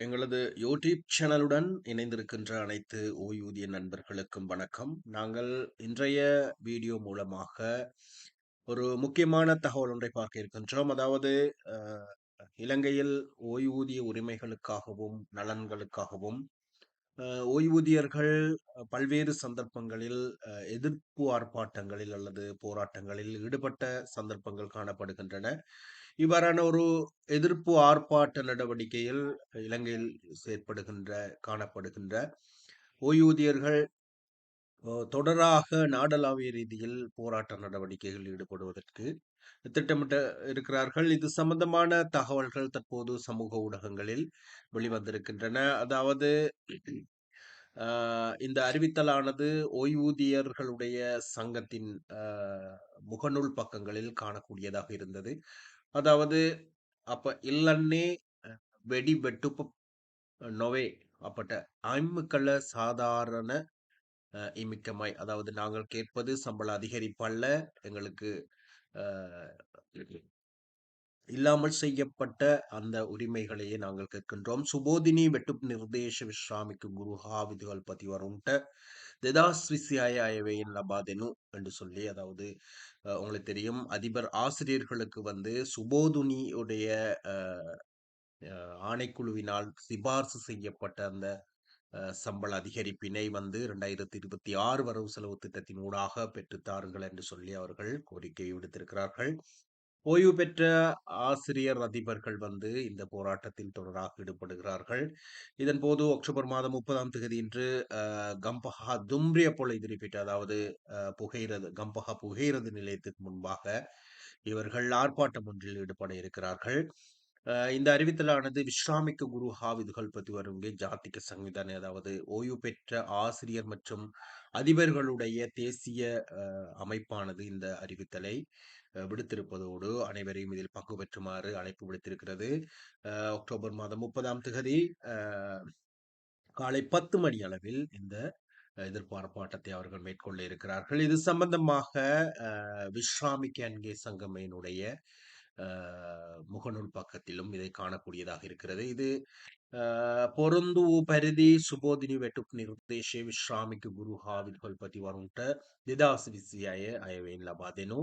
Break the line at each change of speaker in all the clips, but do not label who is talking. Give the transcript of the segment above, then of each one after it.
எங்களது யூடியூப் சேனலுடன் இணைந்திருக்கின்ற அனைத்து ஓய்வூதிய நண்பர்களுக்கும் வணக்கம். நாங்கள் இன்றைய வீடியோ மூலமாக ஒரு முக்கியமான தகவல் ஒன்றை பார்க்க இருக்கின்றோம். அதாவது இலங்கையில் ஓய்வூதிய உரிமைகளுக்காகவும், நலன்களுக்காகவும் ஓய்வூதியர்கள் பல்வேறு சந்தர்ப்பங்களில் எதிர்ப்பு ஆர்ப்பாட்டங்களில் அல்லது போராட்டங்களில் ஈடுபட்ட சந்தர்ப்பங்கள் காணப்படுகின்றன. இவ்வாறான ஒரு எதிர்ப்பு ஆர்ப்பாட்ட நடவடிக்கையில் இலங்கையில் செயற்படுகின்ற காணப்படுகின்ற ஓய்வூதியர்கள் தொடராக நாடளாவிய ரீதியில் போராட்ட நடவடிக்கைகளில் ஈடுபடுவதற்கு திட்டமிட்ட இருக்கிறார்கள். இது சம்பந்தமான தகவல்கள் தற்போது சமூக ஊடகங்களில் வெளிவந்திருக்கின்றன. அதாவது இந்த அறிவித்தலானது ஓய்வூதியர்களுடைய சங்கத்தின் முகநூல் பக்கங்களில் காணக்கூடியதாக இருந்தது. அதாவது அப்ப இல்லன்னே வெடி வெட்டுப்பு நொவே. அப்பட்ட ஐம்புக்கள சாதாரண இமிக்கமாய். அதாவது நாங்கள் கேட்பது சம்பள அதிகரிப்பல்ல எங்களுக்கு இல்லாமல் செய்யப்பட்ட அந்த உரிமைகளையே நாங்கள் கேட்கின்றோம். சுபோதினி வெட்டு நிர்தேச விஸ்ராமிக்கு குருஹா விதிகள் பத்தி வரும்ட்ட தெதாஸ் லபாதெனு என்று சொல்லி அதாவது உங்களுக்கு தெரியும் அதிபர் ஆசிரியர்களுக்கு வந்து சுபோதுனியுடைய ஆணைக்குழுவினால் சிபார்சு செய்யப்பட்ட அந்த சம்பள அதிகரிப்பினை வந்து இரண்டாயிரத்தி இருபத்தி ஆறு வரவு செலவு திட்டத்தின் ஊடாக பெற்றுத்தாருங்கள் என்று சொல்லி அவர்கள் கோரிக்கை விடுத்திருக்கிறார்கள். ஓய்வு பெற்ற ஆசிரியர் அதிபர்கள் வந்து இந்த போராட்டத்தில் தொடராக ஈடுபடுகிறார்கள். இதன் போது அக்டோபர் மாதம் முப்பதாம் தேதி இன்று கம்பஹா தும்ரிய பொலை திருப்பிட்டு அதாவது புகையிறது கம்பஹா புகையிறது நிலையத்துக்கு முன்பாக இவர்கள் ஆர்ப்பாட்டம் ஒன்றில் ஈடுபட இருக்கிறார்கள். இந்த அறிவித்தலானது விஸ்ராமிக்க குரு ஹாவிதுகள் பற்றி வருங்கே. ஜாத்திக சங்கிதானே அதாவது ஓய்வு பெற்ற ஆசிரியர் மற்றும் அதிபர்களுடைய தேசிய அமைப்பானது இந்த அறிவித்தலை விடுத்திருப்பதோடு அனைவரையும் இதில் பங்கு பெற்றுமாறு அழைப்பு விடுத்திருக்கிறது. அக்டோபர் மாதம் முப்பதாம் திகதி காலை பத்து மணி அளவில் இந்த எதிர்பார்ப்பாட்டத்தை அவர்கள் மேற்கொள்ள இருக்கிறார்கள். இது சம்பந்தமாக விஸ்ராமிக்க அன்கே சங்கமையினுடைய முகநூல் பக்கத்திலும் இதை காணக்கூடியதாக இருக்கிறது. இது பொருந்து പരിധി സുബോധിനി വെട്ടുപ്പ് നിർദ്ദേശേ വിശ്രാമിക്ക് ഗുരുഹാവിൽ കൊൽപ്പത്തി වරුන්ට 2026 අයවැයෙන් ලබා දෙනු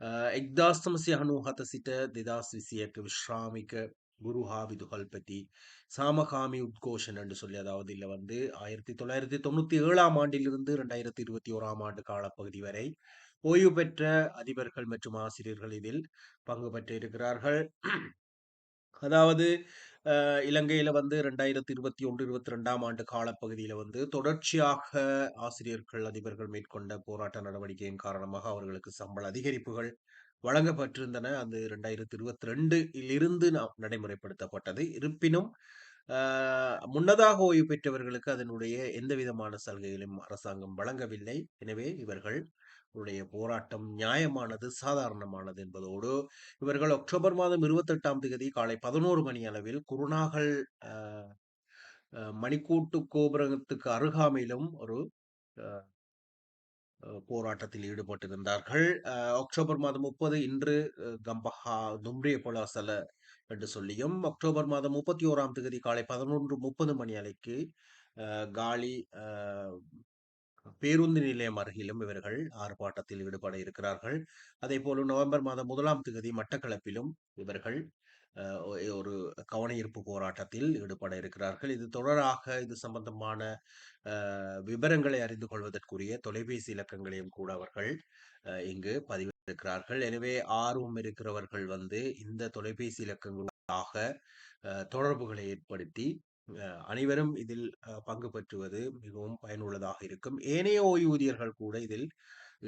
1997 සිට 2021 විශ්‍රාමික குரு ஹாவிதுகள் பற்றி சாமகாமி உத்கோஷன் என்று சொல்லி அதாவது இல்லை வந்து ஆயிரத்தி தொள்ளாயிரத்தி தொண்ணூத்தி ஏழாம் ஆண்டிலிருந்து ரெண்டாயிரத்தி இருபத்தி ஓராம் ஆண்டு காலப்பகுதி வரை ஓய்வு பெற்ற அதிபர்கள் மற்றும் ஆசிரியர்கள் இதில் பங்கு பெற்றிருக்கிறார்கள். அதாவது இலங்கையில் வந்து ரெண்டாயிரத்தி இருபத்தி ஒன்று இருபத்தி ரெண்டாம் ஆண்டு காலப்பகுதியில் வந்து தொடர்ச்சியாக ஆசிரியர்கள் அதிபர்கள் மேற்கொண்ட போராட்ட நடவடிக்கையின் காரணமாக அவர்களுக்கு சம்பள அதிகரிப்புகள் வழங்கப்பட்டிருந்தன. அது ரெண்டாயிரத்தி இருபத்தி ரெண்டில் இருந்து நடைமுறைப்படுத்தப்பட்டது. இருப்பினும் முன்னதாக ஓய்வு பெற்றவர்களுக்கு அதனுடைய எந்த விதமான சலுகைகளையும் அரசாங்கம் வழங்கவில்லை. எனவே இவர்கள் உடைய போராட்டம் நியாயமானது சாதாரணமானது என்பதோடு இவர்கள் அக்டோபர் மாதம் இருபத்தி எட்டாம் தேதி காலை பதினோரு மணி அளவில் குருநாகல் மணிக்கூட்டு கோபுரத்துக்கு அருகாமையிலும் ஒரு போராட்டத்தில் ஈடுபட்டிருந்தார்கள். அக்டோபர் மாதம் முப்பது இன்று கம்பஹா தும்ரிய பொலாசல என்று சொல்லியும் அக்டோபர் மாதம் முப்பத்தி ஓராம் தேதி காலை பதினொன்று முப்பது மணி அலைக்கு காலி பேருந்து நிலையம் அருகிலும் இவர்கள் ஆர்ப்பாட்டத்தில் ஈடுபட இருக்கிறார்கள். அதே போல நவம்பர் மாதம் முதலாம் தேதி மட்டக்களப்பிலும் இவர்கள் ஒரு கவனஈர்ப்பு போராட்டத்தில் ஈடுபட இருக்கிறார்கள். இது தொடராக இது சம்பந்தமான விவரங்களை அறிந்து கொள்வதற்குரிய தொலைபேசி இலக்கங்களையும் கூட அவர்கள் இங்கு பதிவிட்டிருக்கிறார்கள். எனவே ஆர்வம் இருக்கிறவர்கள் வந்து இந்த தொலைபேசி இலக்கங்களாக தொடர்புகளை ஏற்படுத்தி அனைவரும் இதில் பங்கு பெற்றுவது மிகவும் பயனுள்ளதாக இருக்கும். ஏனைய ஓய்வூதியர்கள் கூட இதில்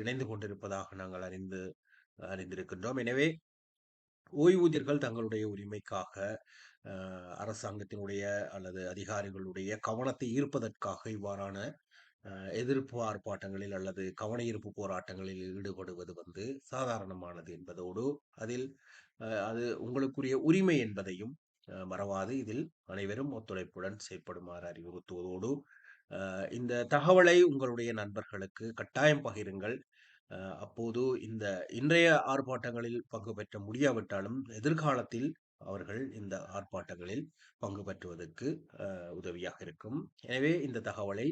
இணைந்து கொண்டிருப்பதாக நாங்கள் அறிந்து அறிந்திருக்கின்றோம். எனவே ஓய்வூதியர்கள் தங்களுடைய உரிமைக்காக அரசாங்கத்தினுடைய அல்லது அதிகாரிகளுடைய கவனத்தை ஈர்ப்பதற்காக இவ்வாறான எதிர்ப்பு ஆர்ப்பாட்டங்களில் அல்லது கவன ஈர்ப்பு போராட்டங்களில் ஈடுபடுவது வந்து சாதாரணமானது என்பதோடு அதில் அது உங்களுக்குரிய உரிமை என்பதையும் மறவாது. இதில் அனைவரும் ஒத்துழைப்புடன் செயற்படுமாறு அறிவுறுத்துவதோடு இந்த தகவலை உங்களுடைய நண்பர்களுக்கு கட்டாயம் பகிருங்கள். அப்போது இந்த இன்றைய ஆர்ப்பாட்டங்களில் பங்கு பெற்ற முடியாவிட்டாலும் எதிர்காலத்தில் அவர்கள் இந்த ஆர்ப்பாட்டங்களில் பங்கு பெற்றுவதற்கு உதவியாக இருக்கும். எனவே இந்த தகவலை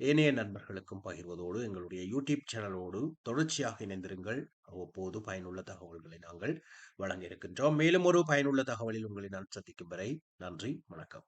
ஏனைய நண்பர்களுக்கும் பகிர்வதோடு எங்களுடைய யூடியூப் சேனலோடு தொடர்ச்சியாக இணைந்திருங்கள். அவ்வப்போது பயனுள்ள தகவல்களை நாங்கள் வழங்க இருக்கின்றோம் மேலும் ஒரு பயனுள்ள தகவலில் உங்களை நான் சந்திக்கும் வரை நன்றி வணக்கம்.